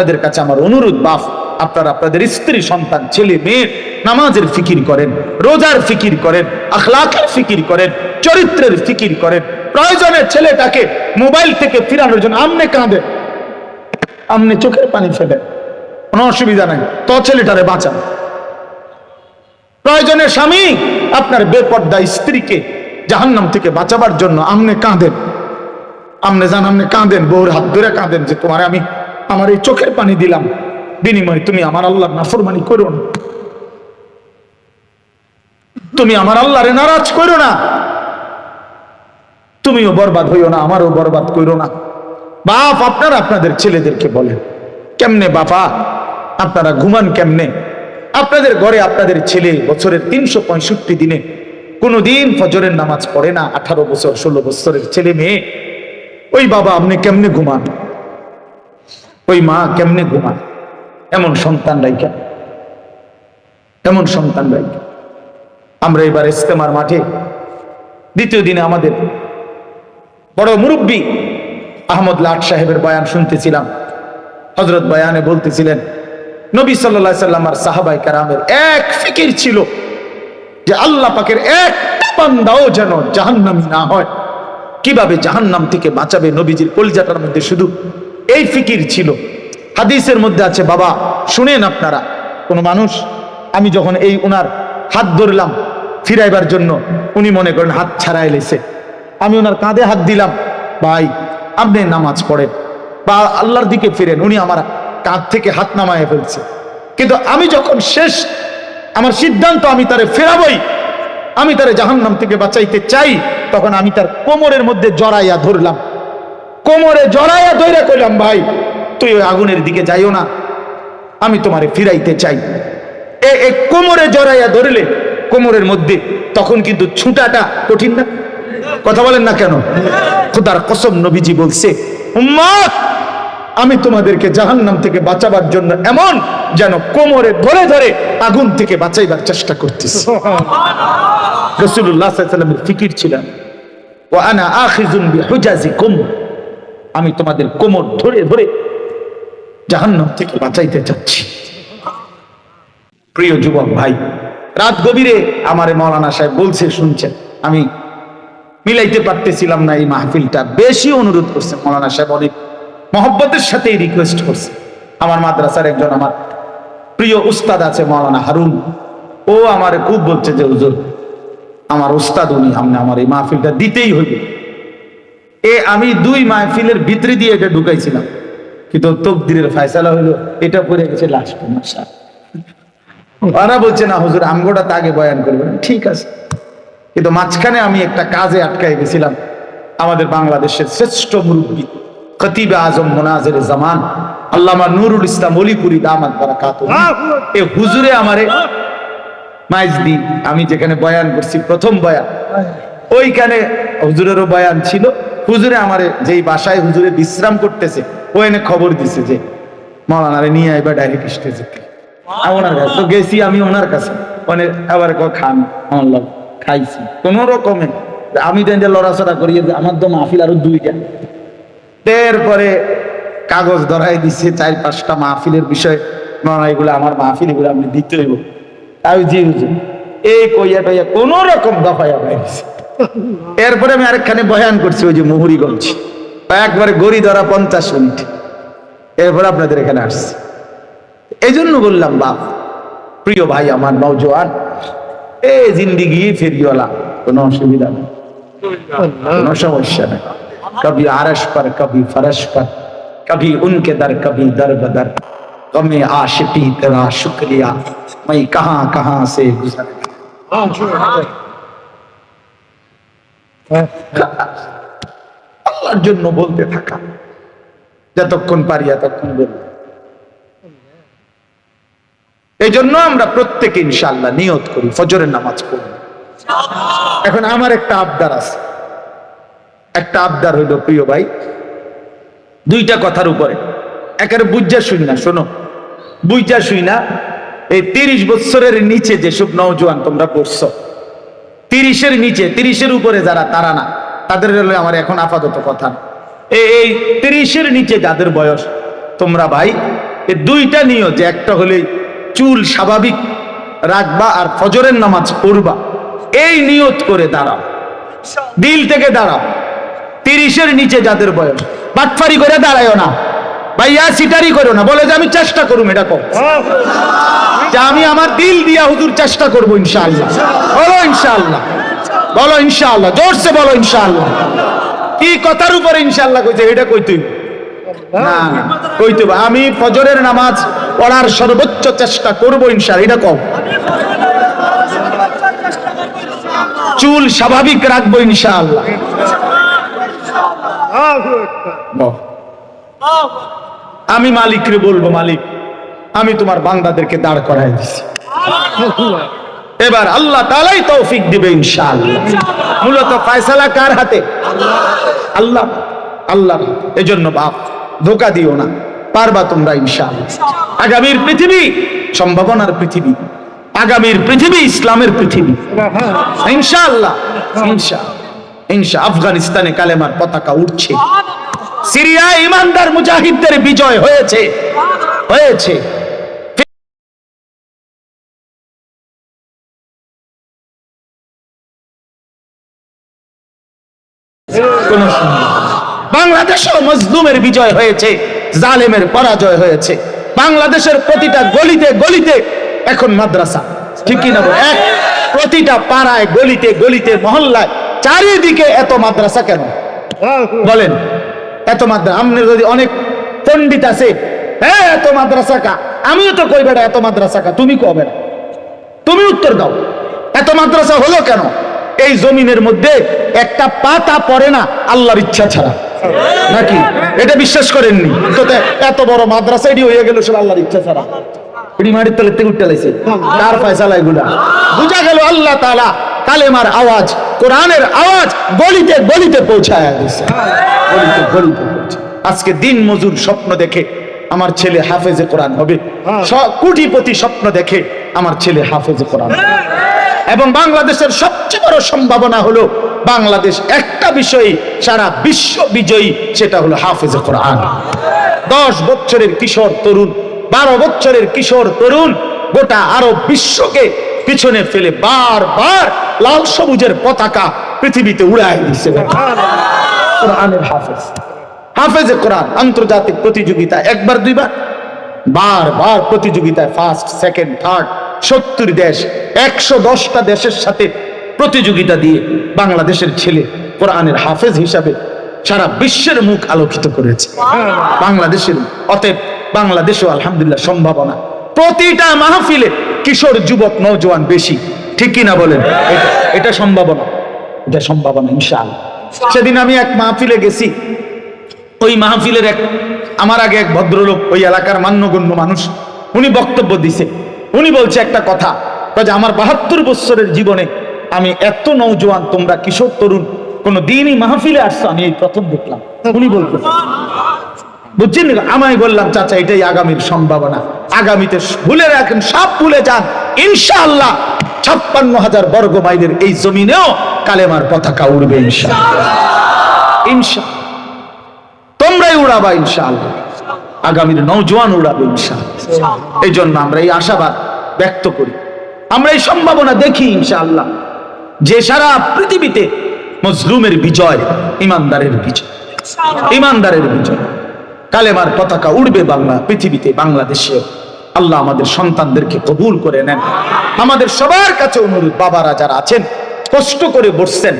আপনাদের কাছে আমার অনুরোধ, বাপ, আপনারা আপনাদের স্ত্রী, সন্তান, ছেলে, মেয়ে নামাজের ফিকির করেন, রোজার ফিকির করেন, আখলাকের ফিকির করেন, চরিত্রের ফিকির করেন। প্রয়োজনে ছেলেটাকে মোবাইল থেকে ফিরানোর জন্য আমনে কাঁদে আমনে চোখের পানি ফেলে কোনো অসুবিধা নাই, তো ছেলেটারে বাঁচান। প্রয়োজনে স্বামী, আপনার বেপর্দা স্ত্রীকে জাহান্নাম থেকে বাঁচাবার জন্য আমনে কাঁদেন। আমনে যান আমনে কাঁদেন, বউর হাত ধরে কাঁদেন যে তোমার আমি আমার এই চোখের পানি দিলাম। বিনিময়ে তুমি আমার আল্লাহর নাফরমানি করো না। তুমি আমার আল্লাহরে নারাজ করো না। তুমিও বরবাদ হইও না, আমারও বরবাদ করো না। বাপ আপনারা আপনাদের ছেলেদেরকে বলেন, কেমনে বাপা? আপনারা ঘুমান কেমনে? আপনাদের ঘরে আপনাদের ছেলে বছরের তিনশো পঁয়ষট্টি দিনে কোনোদিন ফজরের নামাজ পড়ে না, আঠারো বছর, ষোলো বছরের ছেলে মেয়ে। ওই বাবা আপনি কেমনে ঘুমান? ওই মা কেমনে ঘুমান এমন সন্তান রাইকা এমন সন্তান রাইকা আমরা এবার ইস্তেমার মাঠে দ্বিতীয় দিনে আমাদের বড় মুরব্বী আহমদ লাট সাহেবের বয়ান শুনতেছিলাম। হজরত বয়ানে বলতেছিলেন, নবী সাল্লা সাল্লাম আর সাহাবাই কারামের এক ফিকির ছিল যে আল্লাহ পাকের এক বান্দাও যেন জাহান্নামি না হয়। কীভাবে জাহান্নাম থেকে বাঁচাবে নবীজির কলিজাটার মধ্যে শুধু এই ফিকির ছিল। হাদিসের মধ্যে আছে, বাবা, শুনেন আপনারা, কোনো মানুষ, আমি যখন এই উনার হাত ধরলাম ফিরাইবার জন্য, উনি মনে করেন হাত ছাড়াই লেছে। আমি ওনার কাঁধে হাত দিলাম, ভাই, আপনি নামাজ পড়েন বা আল্লাহর দিকে ফিরেন। উনি আমার কাঁধ থেকে হাত নামায় ফেলছে। কিন্তু আমি যখন শেষ, আমার সিদ্ধান্ত, আমি তারে ফেরাবই, আমি তারে জাহান্নাম থেকে বাঁচাইতে চাই, তখন আমি তার কোমরের মধ্যে জড়াইয়া ধরলাম। কোমরে জড়াইয়া ধরে কইলাম, ভাই, তুই ওই আগুনের দিকে যাইও না। আমি তোমারে ফিরাইতে চাই। এ কোমরে জড়াইয়া ধরলে, কোমরের মধ্যে তখন কিন্তু ছুটাটা কঠিন না। কথা বলেন না কেন? খোদার কসম নবীজি বলছে আমি তোমাদেরকে জাহান্নাম থেকে বাঁচাবার জন্য এমন যেন কোমরে ধরে ধরে আগুন থেকে বাঁচাইবার চেষ্টা করতেছি। ফিকির ছিলাম ও আনা আখিজুন বিহুজাজিকুম। আমি তোমাদের কোমর ধরে ধরে জাহান্নাম থেকে বাঁচাইতে চাচ্ছি প্রিয় যুবক ভাই, রাত গভীরে আমারে মৌলানা সাহেব বলছে, শুনছেন? আমি মিলাইতে পারতেছিলাম না এই মাহফিলটা। বেশি অনুরোধ করছে মৌলানা সাহেব, অনেক মহব্বতের সাথেই রিকোয়েস্ট করছে। আমার মাদ্রাসার একজন আমার প্রিয় উস্তাদ আছে, মৌলানা হারুন। ও আমার খুব বলছে যে, হুজুর, আমার উস্তাদ, উনি আপনি আমার এই মাহফিলটা দিতেই হইবে। এ আমি দুই মাহফিলের ভিতরে দিয়ে এটা ঢুকাইছিলাম। কিন্তু তকদিরের ফয়সালা হইল, এটা পড়ে গেছে লাস্ট মাসা ওরা বলছে, না, হুজুর, আমগোটা তাকে বয়ান করবেন ঠিক আছে। কিন্তু মাঝখানে আমি একটা কাজে আটকাই গেছিলাম আমাদের বাংলাদেশের শ্রেষ্ঠ মুরব্বী, খতিবে আজম মোনাজের জামান, আল্লামা নুরুল ইসলাম অলিপুরি দামাত বারাকাত এ হুজুরে আমারে মাইজদি আমি যেখানে বয়ান করছি, প্রথম বয়ান। ওইখানে হুজুরেরও বয়ান ছিল। হুজুরে আমারে যেই বাসায় হুজুরে বিশ্রাম করতেছে ও এনে খবর দিছে যে মৌলানারে নিয়ে আইবা ডাইরেক্ট স্টেজে ওনার কাছে তো গেছি আমি ওনার কাছে। মানে আবার কয় খান আল্লাহ খাইছি। কোন রকমে আমি তো লড়াচড়া করি আমার তো মাহফিল আরও দুইটা। এরপরে কাগজ ধরাই দিচ্ছে চার পাঁচটা মাহফিলের বিষয়। না এগুলো আমার মাহফিল এগুলো আপনি দিতে হইব। আমি জি হুজুর এই কইয়া টইয়া কোন রকম দফাইয়া বাইরেছে এরপরে আমি আরেকখানে বয়ান করছি ওই যে মুহুরিগঞ্জ একবারে গড়ি ধরা পঞ্চাশ মিনিট এরপরে আপনাদের এখানে আসছি এই জন্য বললাম বাপ প্রিয় ভাই আমার নৌজওয়ান এ জিন্দিগি ফেরিওয়ালা কোনো অসুবিধা নেই কোনো সমস্যা নেই कभी आरश पर कभी फरश पर कभी उनके दर कभी दर बदर गमे आशिकी तेरा शुक्रिया मैं कहां कहां से गुजर আল্লাহর জন্য বলতে থাকা। যতক্ষণ পারি এতক্ষণ বলব এই জন্য আমরা প্রত্যেকে ইনশাল্লাহ নিয়ত করি, ফজরের নামাজ পড়ব এখন আমার একটা আবদার আছে। একটা আবদার হইল, প্রিয় ভাই, দুইটা কথার উপরে। একেবারে বুঝা শুই না, শোনো। বুঝা শুই না, এই তিরিশ বছরের নিচে যেসব নৌজওয়ান তোমরা পড়ছো তিরিশের নিচে, তিরিশের উপরে যারা, তারা না। তাদের আমার এখন আপাতত কথা। এই তিরিশের নিচে যাদের বয়স, তোমরা ভাই, এ দুইটা নিয়ত, যে একটা হলে চুল স্বাভাবিক রাখবা আর ফজরের নামাজ পড়বা। এই নিয়ত করে দাঁড়াও। দিল থেকে দাঁড়াও। তিরিশের নিচে যাদের বয়স, বাটফারি করে দাঁড়ায়ও না। ভাইয়া সিটারি করো না। বলে যে আমি চেষ্টা করুম এটা কম যে আমি আমার দিল দিয়া হুজুর চেষ্টা করব ইনশাআল্লাহ। বলো ইনশাআল্লাহ। বলো ইনশাআল্লাহ। জোরসে বলো ইনশাআল্লাহ। কি কথার উপরে ইনশাআল্লাহ কইছে এটা কই তুই না কইতে আমি ফজরের নামাজ পড়ার সর্বোচ্চ চেষ্টা করব ইনশাআল্লাহ। এটা কম চুল স্বাভাবিক রাখব ইনশাআল্লাহ। বল। আমি মালিকরে বলব, মালিক, আমি তোমার বান্দাদেরকে দাঁড় করাই দিছি। এবার আল্লাহ তালাই তৌফিক দিবে ইনশাআল্লাহ। মূলত ফয়সালা কার হাতে? আল্লাহ আল্লাহ, এজন্য বাপ, ধোকা দিও না, পারবা তোমরা ইনশাআল্লাহ। আগামীর পৃথিবী সম্ভাবনার পৃথিবী, আগামীর পৃথিবী ইসলামের পৃথিবী। ইনশাআল্লাহ ইনশা ইনশা আফগানিস্তানে কালেমার পতাকা উঠছে। সিরিয়া ইমানদার মুজাহিদদের বিজয় হয়েছে। হয়েছে। বাংলাদেশেও মজলুমের বিজয় হয়েছে, জালেমের পরাজয় হয়েছে। বাংলাদেশের প্রতিটা গলিতে গলিতে এখন মাদ্রাসা। ঠিক কিনা? এক প্রতিটা পাড়ায় গলিতে গলিতে মহল্লায়, চারিদিকে এত মাদ্রাসা কেন? বলেন। এত মাদ্রাসা আপনি যদি অনেক পণ্ডিত আছে হ্যাঁ এত মাদ্রাসা কা? আমিও তো কই বেটা, এত মাদ্রাসা কা? তুমি কবে না তুমি উত্তর দাও। এত মাদ্রাসা হলো কেন? এই জমিনের মধ্যে একটা পাতা পড়ে না, আল্লাহর ইচ্ছা ছাড়া। নাকি? এটা বিশ্বাস করেননি? তো এত বড় মাদ্রাসা এটি হয়ে গেল সব আল্লাহর ইচ্ছা ছাড়া। তলের থেকে উঠতে লাইছে তার ফয়সালা এগুলা। বুঝা গেল আল্লাহ তাআলা কালেমার আওয়াজ কোরআনের আওয়াজ গলিতে গলিতে পৌঁছায় দিছে গলিতে গলিতে আজকে দিন মজুর স্বপ্ন দেখে আমার ছেলে হাফেজে কোরআন হবে। কোটিপতি স্বপ্ন দেখে আমার ছেলে হাফেজে কোরআন এবং বাংলাদেশের সবচেয়ে বড় সম্ভাবনা হলো বাংলাদেশ একটা বিষয়ে সারা বিশ্ব বিজয়ী সেটা হলো হাফেজে কোরআন। দশ বছরের কিশোর তরুণ বারো বছরের কিশোর তরুণ গোটা আরব বিশ্বকে পিছনে ফেলে বারবার লাল সবুজের পতাকা পৃথিবীতে উড়াই দিচ্ছে কোরআনের হাফেজ। হাফেজে কোরআন, আন্তর্জাতিক প্রতিযোগিতা একবার, দুইবার, বারবার প্রতিযোগিতায় ফার্স্ট সেকেন্ড থার্ড সত্তর দেশ, একশো দশটা দেশের সাথে প্রতিযোগিতা দিয়ে বাংলাদেশের ছেলে কোরআনের হাফেজ হিসাবে সারা বিশ্বের মুখ আলোকিত করেছে। বাংলাদেশের অতএব বাংলাদেশেও আলহামদুলিল্লাহ সম্ভাবনা। প্রতিটা মাহফিলে কিশোর যুবক নৌজওয়ান বেশি। ঠিক কিনা বলেন? এটা- সম্ভাবনা। এটা সম্ভাবনা ইনশাআল্লাহ। সেদিন আমি এক মাহফিলে গেছি। ওই মাহফিলের এক আমার আগে এক ভদ্রলোক ওই এলাকার মান্যগণ্য মানুষ উনি বক্তব্য দিছে। উনি বলছে একটা কথা যে আমার বাহাত্তর বৎসরের জীবনে আমি এত নৌজওয়ান তোমরা কিশোর তরুণ কোন দিনই মাহফিলে আসছো আমি এই প্রথম দেখলাম। উনি বলতে বুঝছেন আমায় বললাম চাচা এটাই আগামীর সম্ভাবনা। আগামীতে ভুলে রাখেন সব ভুলে যান। ইনশাআল্লাহ ছাপ্পান্ন হাজার বর্গ মাইলের এই জমিনেও কালেমার পতাকা উড়বে ইনশাআল্লাহ। ইনশা তোমরাই উড়াবা ইনশাআল্লাহ। আগামীর নৌজওয়ান উড়াবে ইনশাআল্লাহ। এই জন্য আমরা এই আশাবাদ ব্যক্ত করি। আমরা এই সম্ভাবনা দেখি ইনশাআল্লাহ যে সারা পৃথিবীতে মজলুমের বিজয়, ইমানদারের বিজয়। ইমানদারের বিজয়। কালেমার পতাকা উড়বে বাংলা, পৃথিবীতে বাংলাদেশে আল্লাহ আমাদের সন্তানদেরকে কবুল করে নেন। আমাদের সবার কাছে অনুরোধ, বাবারা যারা আছেন, কষ্ট করে বসছেন।